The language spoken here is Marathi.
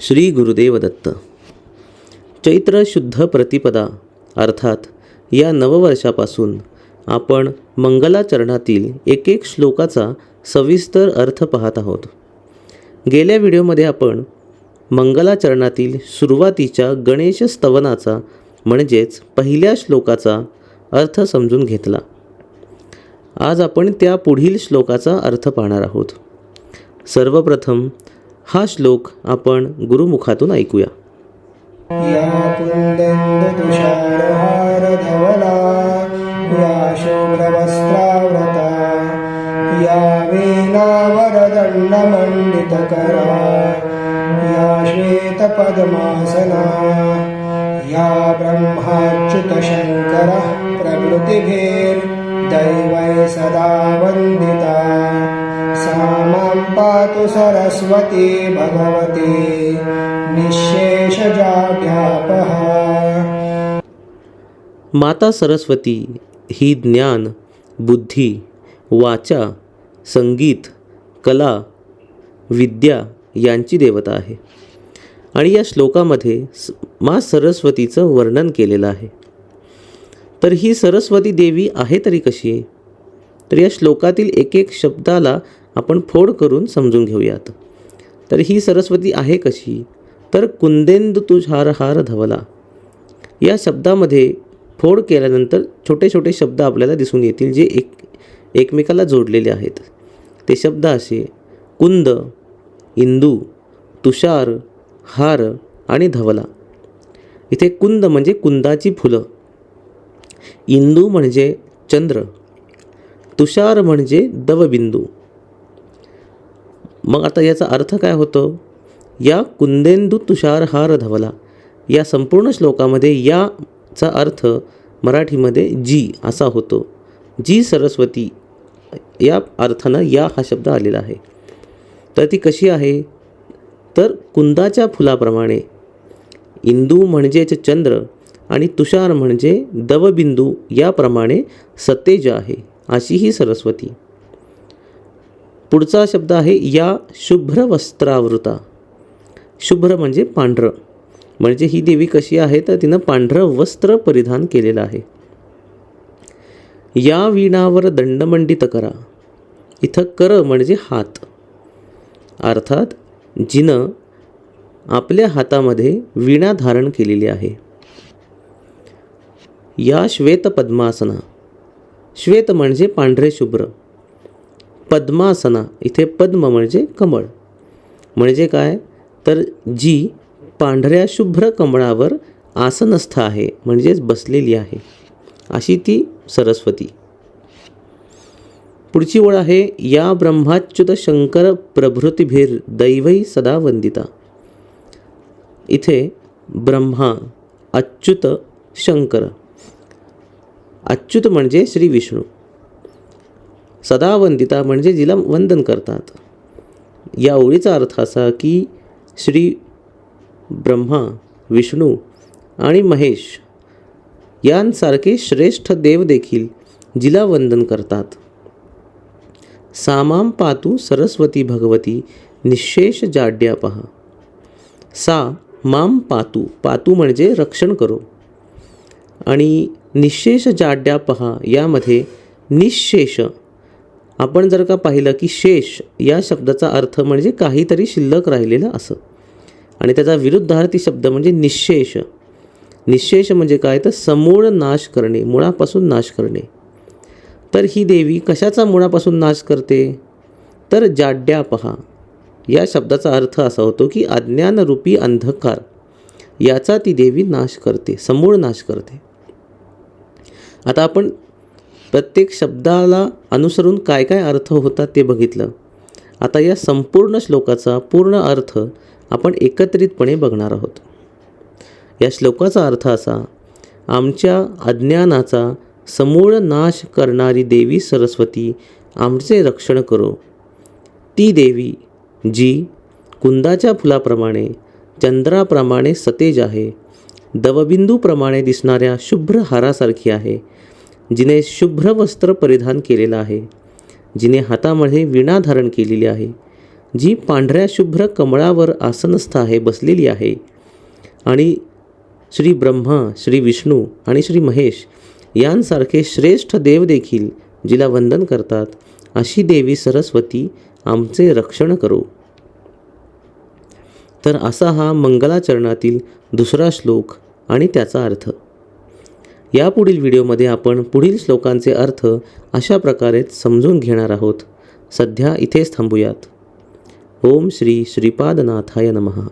श्री गुरुदेव दत्त चैत्र शुद्ध प्रतिपदा अर्थात या नववर्षापासून आपण मंगलाचरणातील एक एक श्लोकाचा सविस्तर अर्थ पाहत आहोत. गेल्या व्हिडिओमध्ये आपण मंगलाचरणातील सुरुवातीच्या गणेश स्तवनाचा म्हणजेच पहिल्या श्लोकाचा अर्थ समजून घेतला. आज आपण त्या पुढील श्लोकाचा अर्थ पाहणार आहोत. सर्वप्रथम हा श्लोक आपण गुरुमुखातून ऐकूया. या या या ब्रह्माच्युतशङ्करः प्रकृतिभिर्दैवै सदा वन्दिता। पातु सरस्वती भगवती निःशेषजाड्यापः माता सरस्वती ही ज्ञान बुद्धी वाचा संगीत कला विद्या यांची देवता आहे. आणि या श्लोकामध्ये मा सरस्वतीचं वर्णन केलेलं आहे. तर ही सरस्वती देवी आहे तरी कशी? तर या श्लोकातील एक एक शब्दाला आपण फोड करून समजून घेऊयात. तर ही सरस्वती आहे कशी? तर कुंदेंदु तुझार हार धवला. या शब्दामध्ये फोड केल्यानंतर छोटे छोटे शब्द आपल्याला दिसून येतील जे एक एकमेकाला जोडलेले आहेत. ते शब्द असे कुंद इंदू तुषार हार आणि धवला. इथे कुंद म्हणजे कुंदाची फुलं. इंदू म्हणजे चंद्र. तुषार म्हणजे दवबिंदू. मग आता याचा अर्थ काय होतो? या कुंदेंदू तुषार हार धवला. या संपूर्ण श्लोकामध्ये याचा अर्थ मराठीमध्ये जी असा होतो. जी सरस्वती या अर्थानं या हा शब्द आलेला आहे. तर ती कशी आहे? तर कुंदाच्या फुलाप्रमाणे. इंदू म्हणजेच चंद्र आणि तुषार म्हणजे दवबिंदू याप्रमाणे सतेज आहे अशी ही सरस्वती. पुढचा शब्द आहे या शुभ्र वस्त्रावृता शुभ्र म्हणजे पांढरं. म्हणजे ही देवी कशी आहे तर तिनं पांढरं वस्त्र परिधान केलेलं आहे. या वीणावर दंडमंडित करा. इथं कर म्हणजे हात. अर्थात जिनं आपल्या हातामध्ये वीणा धारण केलेली आहे. या श्वेत पद्मासना श्वेत म्हणजे पांढरे शुभ्र. पद्मासना इथे पद्म म्हणजे कमळ. म्हणजे काय? तर जी पांढऱ्या शुभ्र कमळावर आसनस्थ आहे म्हणजेच बसलेली आहे. अशी ती सरस्वती. पुढची ओळ आहे या ब्रह्माच्युत शंकर प्रभृतीभीर दैवही सदा वंदिता. इथे ब्रह्मा अच्युत शंकर. अच्युत म्हणजे श्री विष्णू. सदा वंदिता म्हणजे जिला वंदन करतात. या ओळीचा अर्थ असा की श्री ब्रह्मा विष्णू आणि महेश यांसारखे श्रेष्ठ देव देखील जिला वंदन करतात. सामाम पातू सरस्वती भगवती निशेष जाड्या पहा. सा माम पातू पातू म्हणजे रक्षण करो. आणि निशेष जाड्या पहा यामध्ये निशेष आपण जर का पाहिलं की शेष या शब्दाचा अर्थ म्हणजे काहीतरी शिल्लक राहिलेलं असं. आणि त्याचा विरुद्धार्थी शब्द म्हणजे निशेष. निशेष म्हणजे काय? तर समूळ नाश करणे मुळापासून नाश करणे. तर ही देवी कशाचा मुळापासून नाश करते? तर जाड्या पहा. या शब्दाचा अर्थ असा होतो की अज्ञानरूपी अंधकार. याचा ती देवी नाश करते समूळ नाश करते. आता आपण प्रत्येक शब्दाला अनुसरून काय काय अर्थ होतात ते बघितलं. आता या संपूर्ण श्लोकाचा पूर्ण अर्थ आपण एकत्रितपणे बघणार आहोत. या श्लोकाचा अर्थ असा आमच्या अज्ञानाचा समूळ नाश करणारी देवी सरस्वती आमचे रक्षण करो. ती देवी जी कुंदाच्या फुलाप्रमाणे चंद्राप्रमाणे सतेज आहे दवबिंदूप्रमाणे दिसणाऱ्या शुभ्र हारासारखी आहे जिने शुभ्र वस्त्र परिधान केलेलं आहे. जिने हातामध्ये वीणा धारण केलेली आहे. जी पांढऱ्या शुभ्र कमळावर आसनस्थ आहे बसलेली आहे. आणि श्री ब्रह्मा श्री विष्णू आणि श्री महेश यांसारखे श्रेष्ठ देव देखील जिला वंदन करतात. अशी देवी सरस्वती आमचे रक्षण करो. तर असा हा मंगलाचरणातील दुसरा श्लोक आणि त्याचा अर्थ. यापुढील व्हिडिओमध्ये आपण पुढील श्लोकांचे अर्थ अशा प्रकारे समजून घेणार आहोत. सध्या इथेच थांबूयात. ओम श्री श्रीपादनाथाय नमः.